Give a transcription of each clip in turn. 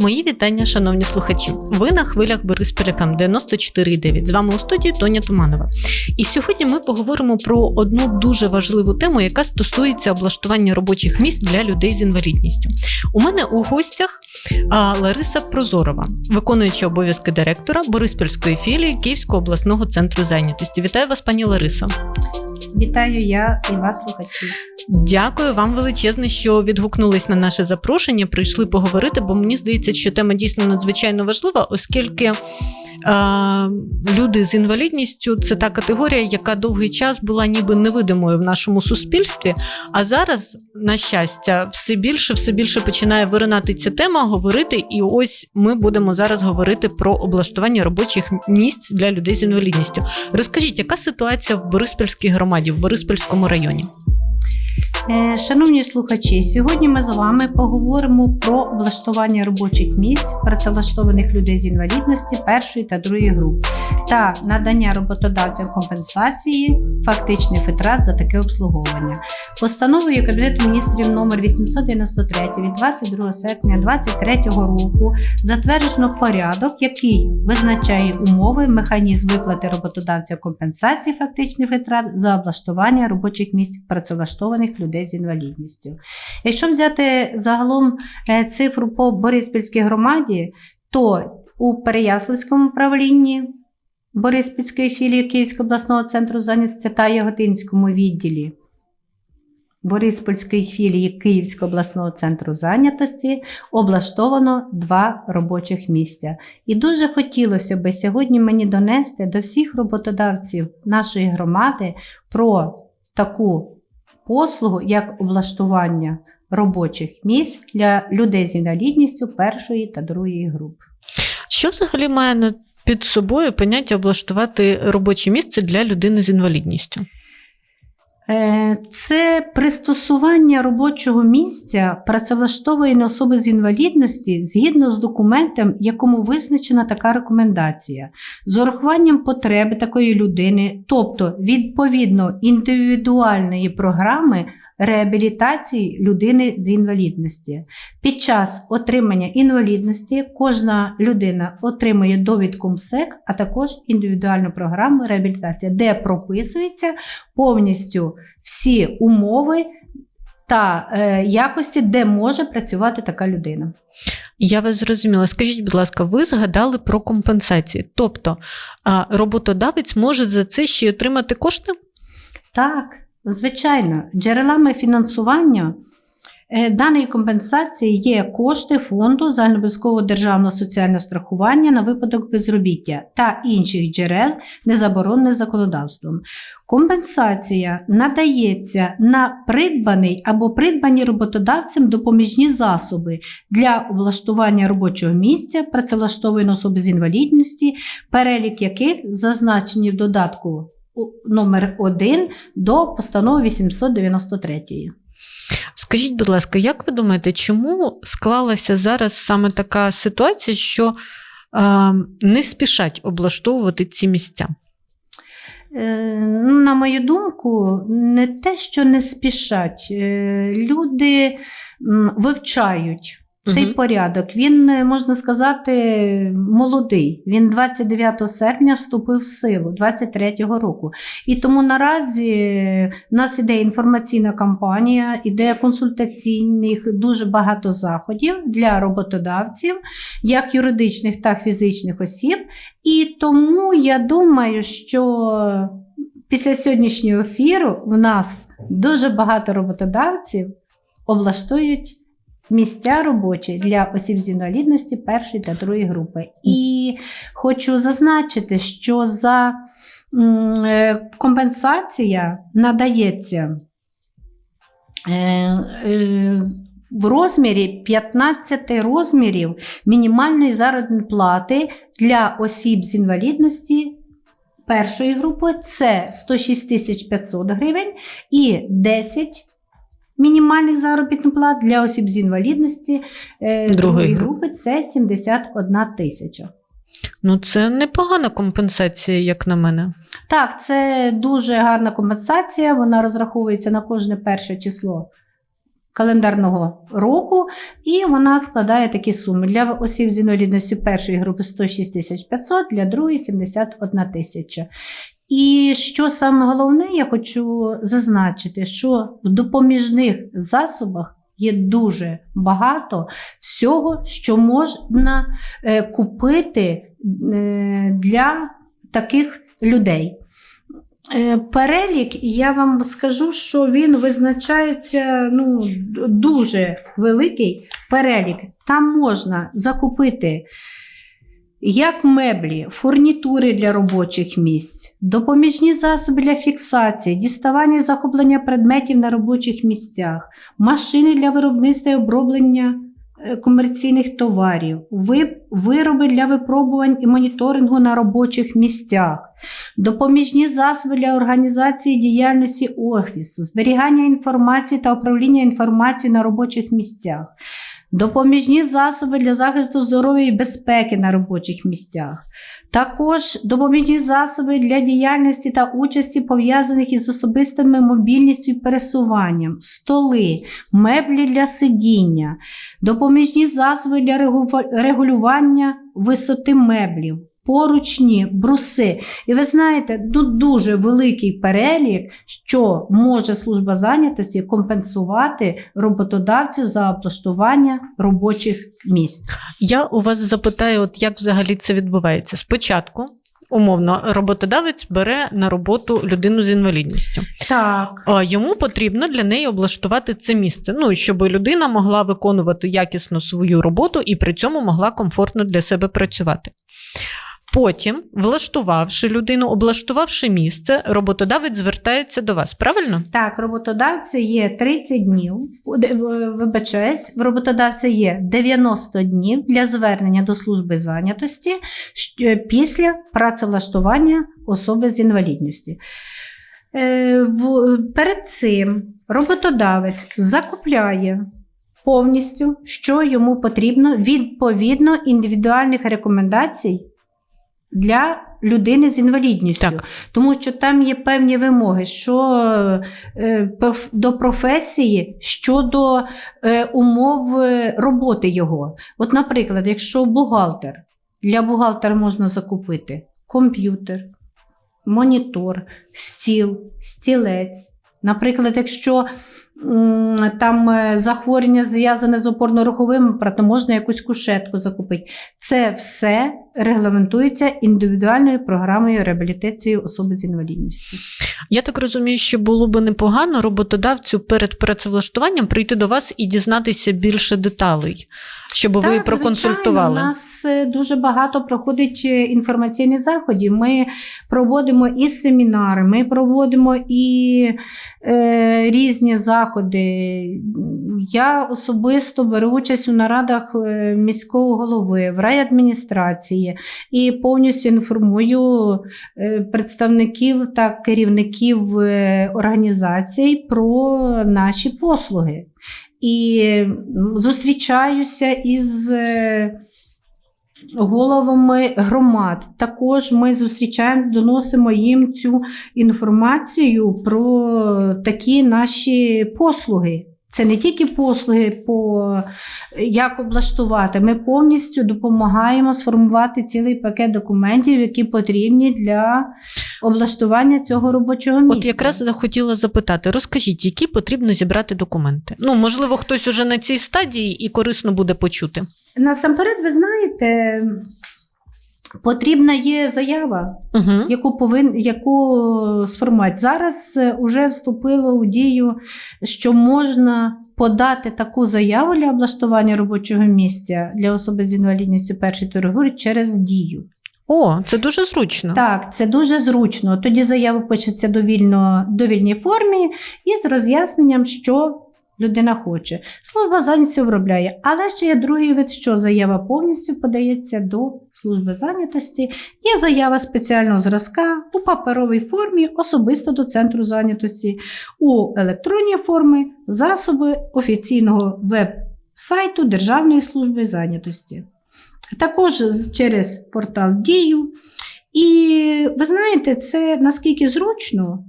Мої вітання, шановні слухачі. Ви на хвилях Бориспіль ФМ 94,9. З вами у студії Тоня Туманова. І сьогодні ми поговоримо про одну дуже важливу тему, яка стосується облаштування робочих місць для людей з інвалідністю. У мене у гостях Лариса Прозорова, виконуюча обов'язки директора Бориспільської філії Київського обласного центру зайнятості. Вітаю вас, пані Ларисо. Вітаю я і вас, слухачі. Дякую вам величезне, що відгукнулись на наше запрошення. Прийшли поговорити, бо мені здається, що тема дійсно надзвичайно важлива, оскільки люди з інвалідністю це та категорія, яка довгий час була ніби невидимою в нашому суспільстві. А зараз, на щастя, все більше, все більше починає виринати ця тема, говорити. І ось ми будемо зараз говорити про облаштування робочих місць для людей з інвалідністю. Розкажіть, яка ситуація в Бориспільській громаді, в Бориспільському районі? Е, Шановні слухачі, сьогодні ми з вами поговоримо про облаштування робочих місць працевлаштованих людей з інвалідності першої та другої груп та надання роботодавцям компенсації фактичних витрат за таке обслуговування. Постановою Кабінету міністрів номер 893 від 22 серпня 2023 року затверджено порядок, який визначає умови, механізм виплати роботодавцям компенсації фактичних витрат за облаштування робочих місць працевлаштованих людей з інвалідністю. Якщо взяти загалом е, цифру по Бориспільській громаді, то у Переяславському управлінні Бориспільської філії Київського обласного центру зайнятості та Яготинському відділі Бориспільської філії Київського обласного центру зайнятості облаштовано два робочих місця. І дуже хотілося би сьогодні мені донести до всіх роботодавців нашої громади про таку послугу, як облаштування робочих місць для людей з інвалідністю першої та другої груп. Що взагалі має під собою поняття облаштувати робоче місце для людини з інвалідністю? Е, Це пристосування робочого місця працевлаштованої особи з інвалідності згідно з документом, якому визначена така рекомендація, з урахуванням потреби такої людини, тобто відповідно індивідуальної програми реабілітації людини з інвалідності. Під час отримання інвалідності кожна людина отримує довідку МСЕК, а також індивідуальну програму реабілітації, де прописуються повністю всі умови та е, якості, де може працювати така людина. Я вас зрозуміла. Скажіть, будь ласка, ви згадали про компенсації. Тобто роботодавець може за це ще й отримати кошти? Так, звичайно, джерелами фінансування е, даної компенсації є кошти фонду загальнообов'язкового державного соціального страхування на випадок безробіття та інших джерел, не заборонених законодавством. Компенсація надається на придбаний або придбані роботодавцем допоміжні засоби для облаштування робочого місця працевлаштованої особи з інвалідності, перелік яких зазначені в додатку номер 1 до постанови 893. Скажіть, будь ласка, як ви думаєте, чому склалася зараз саме така ситуація, що а, не спішать облаштовувати ці місця? Е, ну, На мою думку, не те, що не спішать. Е, Люди вивчають цей Мгм. порядок. Він, е, можна сказати, молодий. Він 29 серпня вступив в силу 23-го року. І тому наразі е, в нас іде інформаційна кампанія, іде консультаційних дуже багато заходів для роботодавців, як юридичних, так і фізичних осіб. І тому я думаю, що після сьогоднішнього ефіру в нас дуже багато роботодавців облаштують місця робочі для осіб з інвалідності першої та другої групи. І хочу зазначити, що за е, компенсація надається е, е, в розмірі 15 розмірів мінімальної заробітної плати для осіб з інвалідності першої групи це 106 тисяч 500 гривень і 10 мінімальних заробітних плат для осіб з інвалідності е, Другої групи це 71 тисяча. Ну, це непогана компенсація, як на мене. Так, це дуже гарна компенсація. Вона розраховується на кожне перше число календарного року, і вона складає такі суми. Для осіб з інвалідністю першої групи 106 500, для другої 71 тисяча. І що саме головне, я хочу зазначити, що в допоміжних засобах є дуже багато всього, що можна е, купити е, для таких людей. Е, Перелік, я вам скажу, що він визначається ну, дуже великий перелік. Там можна закупити як меблі, фурнітури для робочих місць, допоміжні засоби для фіксації, діставання і захоплення предметів на робочих місцях, машини для виробництва і оброблення комерційних товарів, вироби для випробувань і моніторингу на робочих місцях, допоміжні засоби для організації діяльності офісу, зберігання інформації та управління інформацією на робочих місцях. Допоміжні засоби для захисту здоров'я і безпеки на робочих місцях, також допоміжні засоби для діяльності та участі пов'язаних із особистими мобільністю і пересуванням, столи, меблі для сидіння, допоміжні засоби для регулювання висоти меблів, поручні, бруси. І ви знаєте, тут дуже великий перелік, що може служба зайнятості компенсувати роботодавцю за облаштування робочих місць. Я у вас запитаю, от як взагалі це відбувається. Спочатку, умовно, роботодавець бере на роботу людину з інвалідністю. Так. Йому потрібно для неї облаштувати це місце, ну щоб людина могла виконувати якісно свою роботу і при цьому могла комфортно для себе працювати. Потім, влаштувавши людину, облаштувавши місце, роботодавець звертається до вас, правильно? Так, роботодавця є 30 днів. Вибачаюсь, в роботодавця є 90 днів для звернення до служби зайнятості після працевлаштування особи з інвалідністю. Е, Перед цим роботодавець закупляє повністю, що йому потрібно, відповідно індивідуальних рекомендацій для людини з інвалідністю. Так. Тому що там є певні вимоги що е, до професії щодо е, умов е, роботи його. От, наприклад, якщо бухгалтер, для бухгалтера можна закупити комп'ютер, монітор, стіл, стілець. Наприклад, якщо там захворювання зв'язане з опорно-руховим апаратом, можна якусь кушетку закупити. Це все регламентується індивідуальною програмою реабілітації особи з інвалідністю. Я так розумію, що було би непогано роботодавцю перед працевлаштуванням прийти до вас і дізнатися більше деталей, щоб ви проконсультували. Звичайно, у нас е, дуже багато проходить е, інформаційних заходів. Ми проводимо і семінари, ми проводимо і е, різні заходи. Я особисто беру участь у нарадах е, міського голови, в райадміністрації і повністю інформую е, представників та керівників е, організацій про наші послуги і зустрічаюся із е, головами громад. Також ми зустрічаємо, доносимо їм цю інформацію про такі наші послуги. Це не тільки послуги по як облаштувати. Ми повністю допомагаємо сформувати цілий пакет документів, які потрібні для облаштування цього робочого місця. От якраз хотіла запитати, розкажіть, які потрібно зібрати документи? Ну, можливо, хтось уже на цій стадії і корисно буде почути. Насамперед, ви знаєте, потрібна є заява, Угу. яку повин, яку сформувати. Зараз вже вступило у дію, що можна подати таку заяву для облаштування робочого місця для особи з інвалідністю першої категорії через дію. О, це дуже зручно. Так, це дуже зручно. Тоді заява пишеться довільно, довільній формі і з роз'ясненням, що людина хоче. Служба зайнятості обробляє. Але ще є другий вид, що заява повністю подається до служби зайнятості. Є заява спеціального зразка у паперовій формі, особисто до центру зайнятості, у електронній формі засоби офіційного веб-сайту Державної служби зайнятості. також через портал Дію. І ви знаєте, це наскільки зручно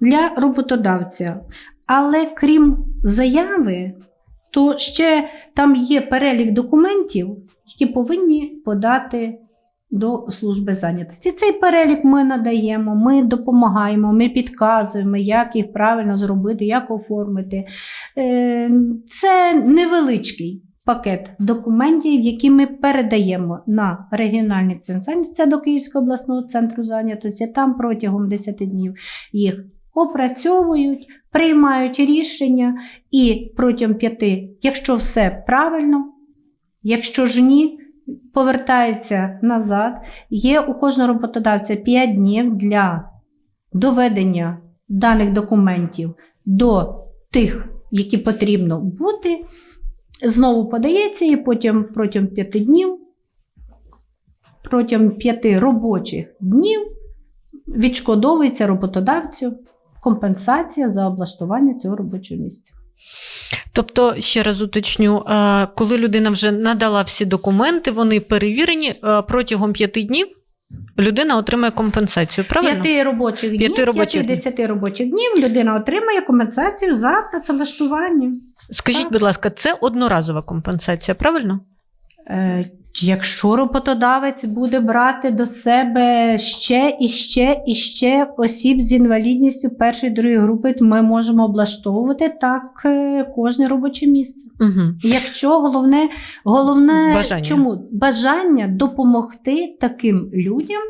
для роботодавця. Але крім заяви, то ще там є перелік документів, які повинні подати до служби зайнятості. Цей перелік ми надаємо, ми допомагаємо, ми підказуємо, як їх правильно зробити, як оформити. Е, Це невеличкий пакет документів, які ми передаємо на регіональний центр зайнятості, це до Київського обласного центру зайнятості. Там протягом 10 днів їх опрацьовують, приймають рішення і протягом п'яти, якщо все правильно, якщо ж ні, повертаються назад. Є у кожного роботодавця 5 днів для доведення даних документів до тих, які потрібно бути. Знову подається і потім протягом 5 днів, протягом 5 робочих днів відшкодовується роботодавцю компенсація за облаштування цього робочого місця. Тобто, ще раз уточню, е, коли людина вже надала всі документи, вони перевірені е, протягом п'яти днів. Людина отримає компенсацію, правильно? П'яти робочих днів, П'яти робочих днів. робочих днів людина отримає компенсацію за працевлаштування. Скажіть, Так. будь ласка, це одноразова компенсація, правильно? Е, Якщо роботодавець буде брати до себе ще і ще і ще осіб з інвалідністю першої другої групи, ми можемо облаштовувати так е, кожне робоче місце. Угу. Якщо головне, головне Бажання. чому бажання допомогти таким людям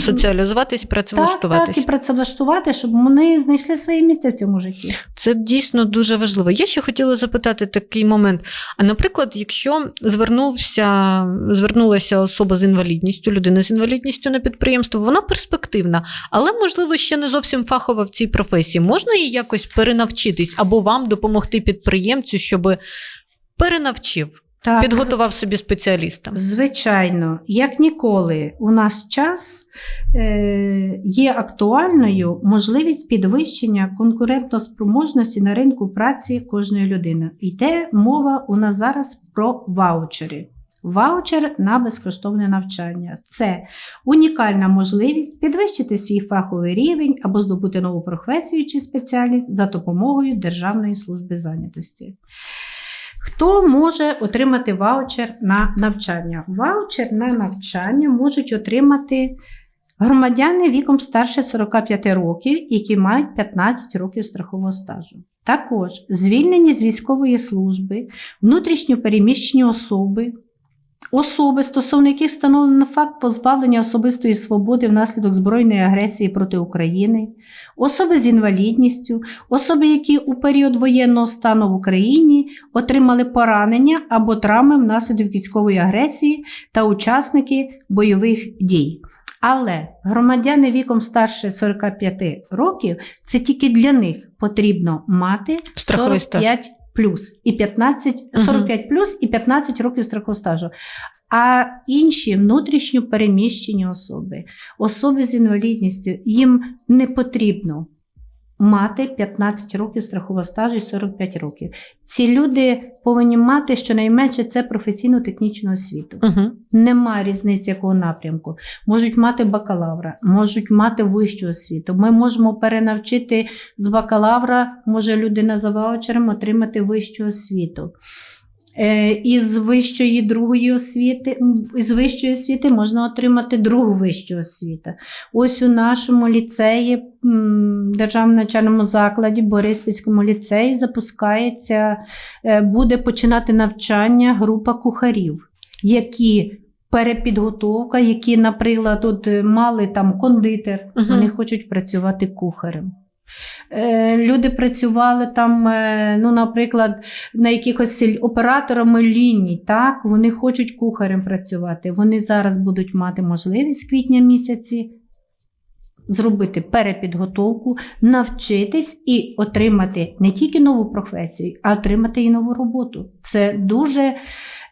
Соціалізуватись, так, працевлаштуватись. так, і працевлаштувати, щоб вони знайшли своє місце в цьому житті. Це дійсно дуже важливо. Я ще хотіла запитати такий момент. А наприклад, якщо звернувся, звернулася особа з інвалідністю, людина з інвалідністю на підприємство, вона перспективна, але можливо ще не зовсім фахова в цій професії. Можна їй якось перенавчитись або вам допомогти підприємцю, щоб перенавчив, Так, підготував собі спеціаліста. Звичайно, як ніколи, у нас час е, є актуальною можливість підвищення конкурентоспроможності на ринку праці кожної людини. Йде мова у нас зараз про ваучери. Ваучер на безкоштовне навчання це унікальна можливість підвищити свій фаховий рівень або здобути нову професію чи спеціальність за допомогою Державної служби зайнятості. Хто може отримати ваучер на навчання? Ваучер на навчання можуть отримати громадяни віком старше 45 років, які мають 15 років страхового стажу. Також звільнені з військової служби, внутрішньо переміщені особи, особи, стосовно яких встановлено факт позбавлення особистої свободи внаслідок збройної агресії проти України, особи з інвалідністю, особи, які у період воєнного стану в Україні отримали поранення або травми внаслідок військової агресії та учасники бойових дій. Але громадяни віком старше 45 років це тільки для них потрібно мати Страховий стаж. 45 плюс і 15, 45 плюс і 15 років страхового стажу. А інші внутрішньо переміщені особи, особи з інвалідністю, їм не потрібно мати 15 років страхового стажу і 45 років. Ці люди повинні мати щонайменше це професійну технічну освіту. Угу. Нема різниці якого напрямку. Можуть мати бакалавра, можуть мати вищу освіту. Ми можемо перенавчити з бакалавра, може людина за ваучером отримати вищу освіту. Е, Із вищої другої освіти, із вищої освіти можна отримати другу вищу освіту. Ось у нашому ліцеї, державному навчальному закладі, Бориспільському ліцеї, запускається, е, буде починати навчання група кухарів, які перепідготовка, які, наприклад, от е, мали там кондитер, вони хочуть працювати кухарем. Е, Люди працювали там, е, ну, наприклад, на якихось операторами ліній, так, вони хочуть кухарем працювати. Вони зараз будуть мати можливість з квітня місяці зробити перепідготовку, навчитись і отримати не тільки нову професію, а отримати і нову роботу. Це дуже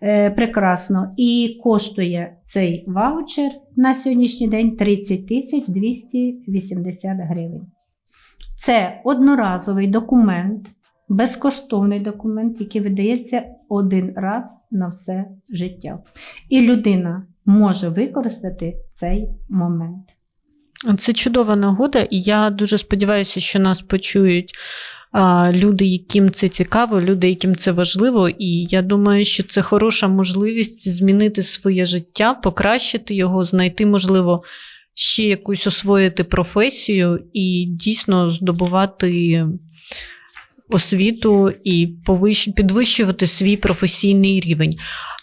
е, прекрасно. І коштує цей ваучер на сьогоднішній день 30 280 гривень. Це одноразовий документ. безкоштовний документ, який видається один раз на все життя. І людина може використати цей момент. Це чудова нагода, і я дуже сподіваюся, що нас почують люди, яким це цікаво, люди, яким це важливо. І я думаю, що це хороша можливість змінити своє життя, покращити його, знайти, можливо, ще якусь освоїти професію і дійсно здобувати освіту і підвищувати свій професійний рівень.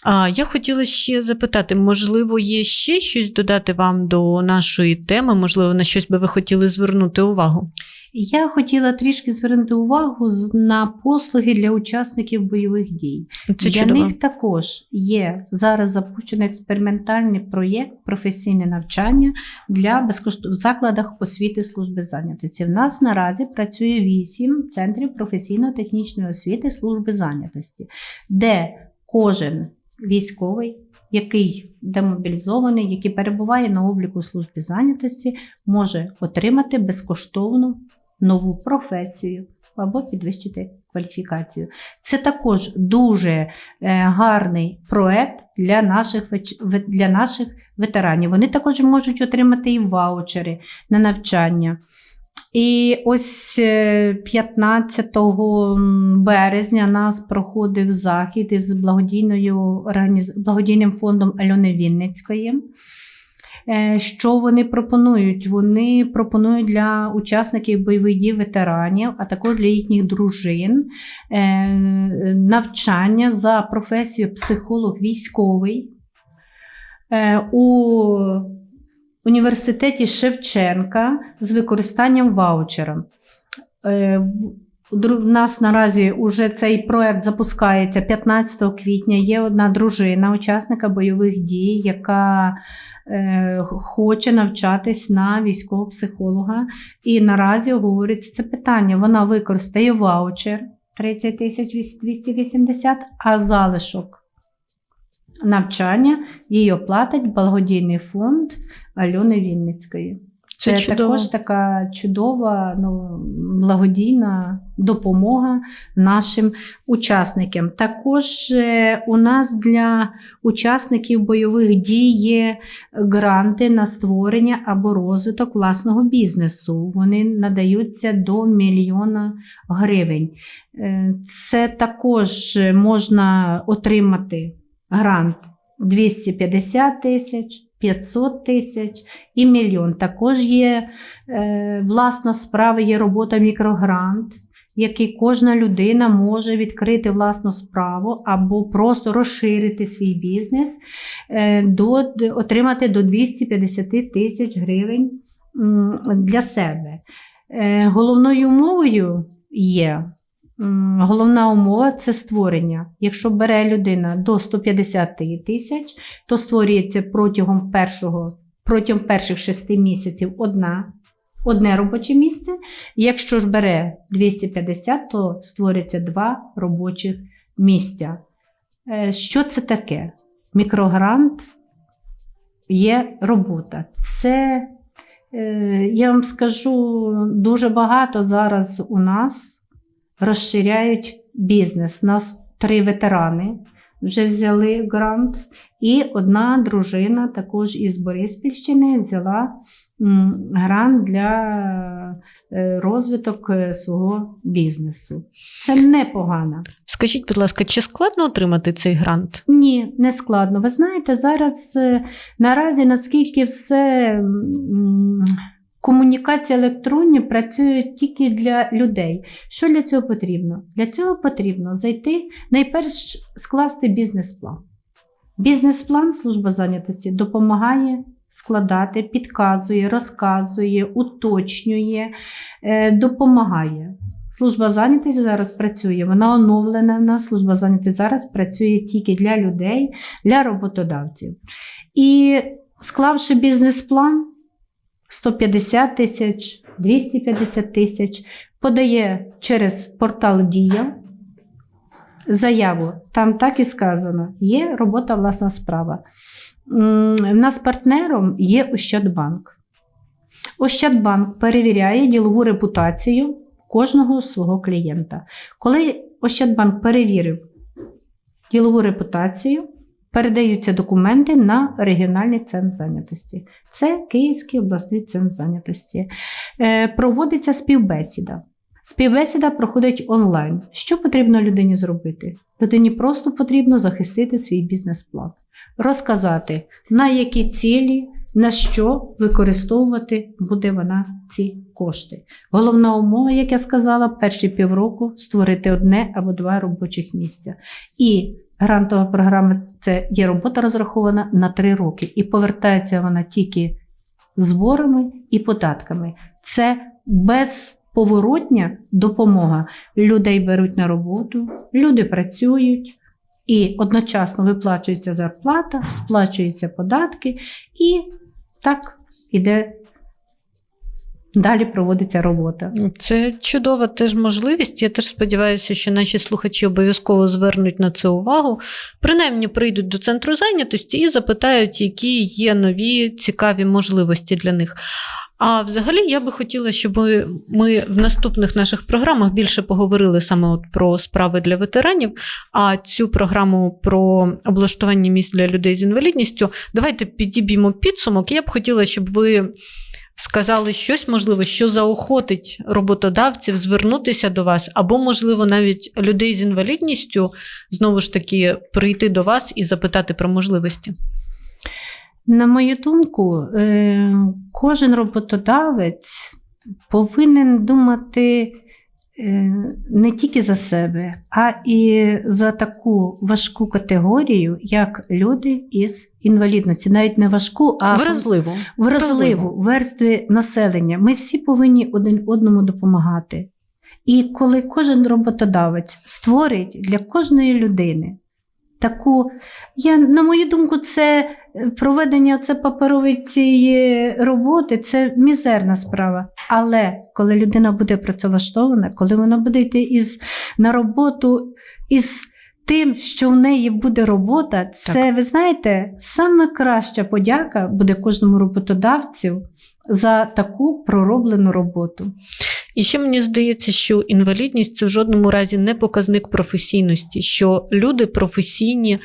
А я хотіла ще запитати, можливо, є ще щось додати вам до нашої теми? Можливо, на щось би ви хотіли звернути увагу? Я хотіла трішки звернути увагу на послуги для учасників бойових дій. Це для чудово. них також є зараз запущений експериментальний проєкт професійне навчання для безкоштов... в закладах освіти служби зайнятості. В нас наразі працює вісім центрів професійно-технічної освіти служби зайнятості, де кожен військовий, який демобілізований, який перебуває на обліку служби зайнятості, може отримати безкоштовну нову професію або підвищити кваліфікацію. Це також дуже е, гарний проект для наших, для наших ветеранів. Вони також можуть отримати і ваучери на навчання. І ось е, 15 березня нас проходив захід із благодійною благодійним фондом Альони Вінницької. Е, Що вони пропонують? Вони пропонують для учасників бойових дій ветеранів, а також для їхніх дружин е, навчання за професією психолог військовий е, у університеті Шевченка з використанням ваучера. У нас наразі вже цей проект запускається 15 квітня. Є одна дружина, учасника бойових дій, яка е, хоче навчатись на військового психолога. І наразі обговорюється це питання. Вона використає ваучер 30 тисяч 280, а залишок навчання їй оплатить благодійний фонд Альони Вінницької. Це, Це, чудово. також така чудова ну, благодійна допомога нашим учасникам. Також е, у нас для учасників бойових дій є гранти на створення або розвиток власного бізнесу. Вони надаються до мільйона гривень. Е, Це також можна отримати грант 250 тисяч. 500 тисяч і мільйон. Також є е, власна справа, є робота мікрогрант, який кожна людина може відкрити власну справу або просто розширити свій бізнес, е, до, отримати до 250 тисяч гривень для себе. Е, головною умовою є. Головна умова це створення. Якщо бере людина до 150 тисяч, то створюється протягом першого, протягом перших шести місяців одна, одне робоче місце. Якщо ж бере 250, то створюється два робочих місця. Е, Що це таке? Мікрогрант є робота. Це, е, я вам скажу, дуже багато зараз у нас розширяють бізнес. У нас три ветерани вже взяли грант, і одна дружина також із Бориспільщини взяла грант для е, розвиток е, свого бізнесу. Це непогано. Скажіть, будь ласка, чи складно отримати цей грант? Ні, не складно. Ви знаєте, зараз е, наразі наскільки все комунікації електронні працюють тільки для людей. Що для цього потрібно? Для цього потрібно зайти, найперш скласти бізнес-план. Бізнес-план служба зайнятості допомагає складати, підказує, розказує, уточнює, е, допомагає. Служба зайнятості зараз працює, вона оновлена в нас. Служба зайнятості зараз працює тільки для людей, для роботодавців. І склавши бізнес-план 150 тисяч, 250 тисяч, подає через портал Дія заяву. Там так і сказано: є робота власна справа. В нас партнером є Ощадбанк. Ощадбанк перевіряє ділову репутацію кожного свого клієнта. Коли Ощадбанк перевірив ділову репутацію, передаються документи на регіональний центр зайнятості. Це Київський обласний центр зайнятості. Е, проводиться співбесіда. Співбесіда проходить онлайн. Що потрібно людині зробити? Людині просто потрібно захистити свій бізнес-план, розказати, на які цілі, на що використовувати буде вона ці кошти. Головна умова, як я сказала, перші півроку створити одне або два робочих місця. І грантова програма це є робота розрахована на три роки, і повертається вона тільки зборами і податками. Це безповоротня допомога. Людей беруть на роботу, люди працюють. І одночасно виплачується зарплата, сплачуються податки, і так іде далі проводиться робота. Це чудова теж можливість. Я теж сподіваюся, що наші слухачі обов'язково звернуть на це увагу. Принаймні прийдуть до центру зайнятості і запитають, які є нові цікаві можливості для них. А взагалі я би хотіла, щоб ми в наступних наших програмах більше поговорили саме от про справи для ветеранів. А цю програму про облаштування місць для людей з інвалідністю давайте підіб'ємо підсумок. Я б хотіла, щоб ви сказали щось, можливо, що заохотить роботодавців звернутися до вас, або, можливо, навіть людей з інвалідністю знову ж таки прийти до вас і запитати про можливості. На мою думку, е, кожен роботодавець повинен думати не тільки за себе, а і за таку важку категорію, як люди із інвалідності. Навіть не важку, а вразливу вразливу верстві населення. Ми всі повинні один одному допомагати. І коли кожен роботодавець створить для кожної людини таку, я, на мою думку, це е, проведення це паперової цієї роботи це мізерна справа. Але коли людина буде працевлаштована, коли вона буде йти із, на роботу із тим, що в неї буде робота, це, ви знаєте, саме краща подяка буде кожному роботодавцю за таку пророблену роботу. І ще мені здається, що інвалідність це в жодному разі не показник професійності, що люди професійні.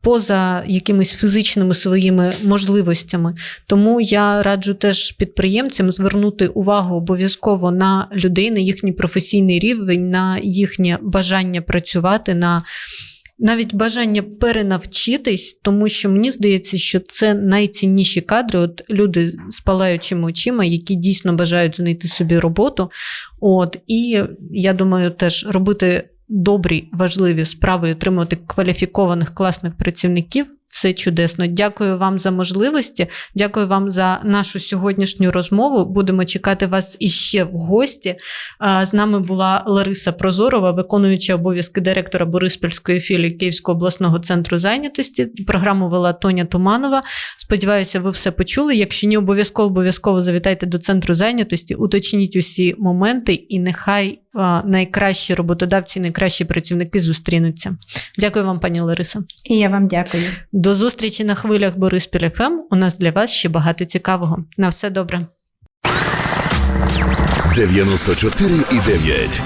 Поза якимись фізичними своїми можливостями. Тому я раджу теж підприємцям звернути увагу обов'язково на людей, на їхній професійний рівень, на їхнє бажання працювати, на навіть бажання перенавчитись, тому що мені здається, що це найцінніші кадри. От люди з палаючими очима, які дійсно бажають знайти собі роботу. От і я думаю, теж робити добрі, важливі справи, і отримувати кваліфікованих класних працівників. Це чудесно. Дякую вам за можливості. Дякую вам за нашу сьогоднішню розмову. Будемо чекати вас іще в гості. З нами була Лариса Прозорова, виконуюча обов'язки директора Бориспільської філії Київського обласного центру зайнятості. Програму вела Тоня Туманова. Сподіваюся, ви все почули. Якщо ні, обов'язково обов'язково завітайте до центру зайнятості, уточніть усі моменти, і нехай найкращі роботодавці, найкращі працівники зустрінуться. Дякую вам, пані Лариса. І я вам дякую. До зустрічі на хвилях Бориспіль ФМ. У нас для вас ще багато цікавого. На все добре. 94,9.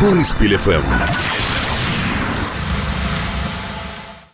Борис ФМ.